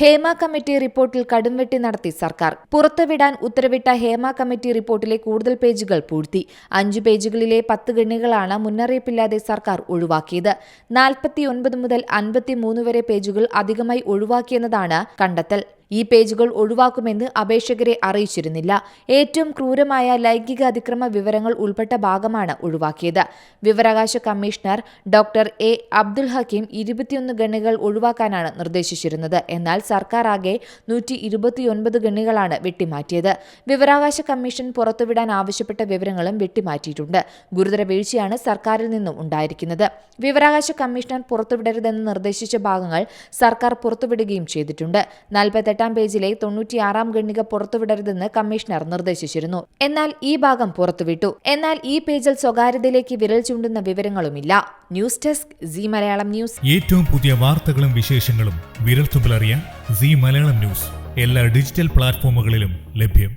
Hema committee റിപ്പോർട്ടിൽ കടുംവെട്ടി നടത്തി സർക്കാർ. പുറത്തുവിടാൻ ഉത്തരവിട്ട ഹേമ കമ്മിറ്റി റിപ്പോർട്ടിലെ കൂടുതൽ പേജുകൾ പൂഴ്ത്തി. അഞ്ചു പേജുകളിലെ പത്ത് ഗണ്ണികളാണ് മുന്നറിയിപ്പില്ലാതെ സർക്കാർ ഒഴിവാക്കിയത്. നാൽപ്പത്തിയൊൻപത് മുതൽ അൻപത്തിമൂന്ന് വരെ പേജുകൾ അധികമായി ഒഴിവാക്കിയെന്നതാണ് കണ്ടെത്തൽ. ഈ പേജുകൾ ഒഴിവാക്കുമെന്ന് അപേക്ഷകരെ അറിയിച്ചിരുന്നില്ല. ഏറ്റവും ക്രൂരമായ ലൈംഗിക അതിക്രമ വിവരങ്ങൾ ഉൾപ്പെട്ട ഭാഗമാണ് ഒഴിവാക്കിയത്. വിവരാവകാശ commissioner doctor A. Abdul Hakeem ഇരുപത്തിയൊന്ന് ഗണ്ണികൾ ഒഴിവാക്കാനാണ് നിർദ്ദേശിച്ചിരുന്നത്. എന്നാൽ സർക്കാർ ആകെ നൂറ്റി ഇരുപത്തിയൊൻപത് ഗണ്ണികളാണ് വെട്ടിമാറ്റിയത്. വിവരാവകാശ കമ്മീഷൻ പുറത്തുവിടാൻ ആവശ്യപ്പെട്ട വിവരങ്ങളും വെട്ടിമാറ്റിയിട്ടുണ്ട്. ഗുരുതര വീഴ്ചയാണ് സർക്കാരിൽ നിന്നും ഉണ്ടായിരിക്കുന്നത്. വിവരാവകാശ കമ്മീഷണർ പുറത്തുവിടരുതെന്ന് നിർദ്ദേശിച്ച ഭാഗങ്ങൾ സർക്കാർ പുറത്തുവിടുകയും ചെയ്തിട്ടുണ്ട്. നാൽപ്പത്തെട്ടാം പേജിലെ തൊണ്ണൂറ്റിയാറാം ഗണ്ണിക പുറത്തുവിടരുതെന്ന് കമ്മീഷണർ നിർദ്ദേശിച്ചിരുന്നു. എന്നാൽ ഈ ഭാഗം പുറത്തുവിട്ടു. എന്നാൽ ഈ പേജിൽ സ്വകാര്യതയിലേക്ക് വിരൽ ചൂണ്ടുന്ന വിവരങ്ങളുമില്ല. News desk C Malayalam news. ഏറ്റവും പുതിയ വാർത്തകളും വിശേഷങ്ങളും വിരൽ തുമ്പിലറിയാൻ സി മലയാളം ന്യൂസ്. എല്ലാ ഡിജിറ്റൽ പ്ലാറ്റ്ഫോമുകളിലും ലഭ്യം.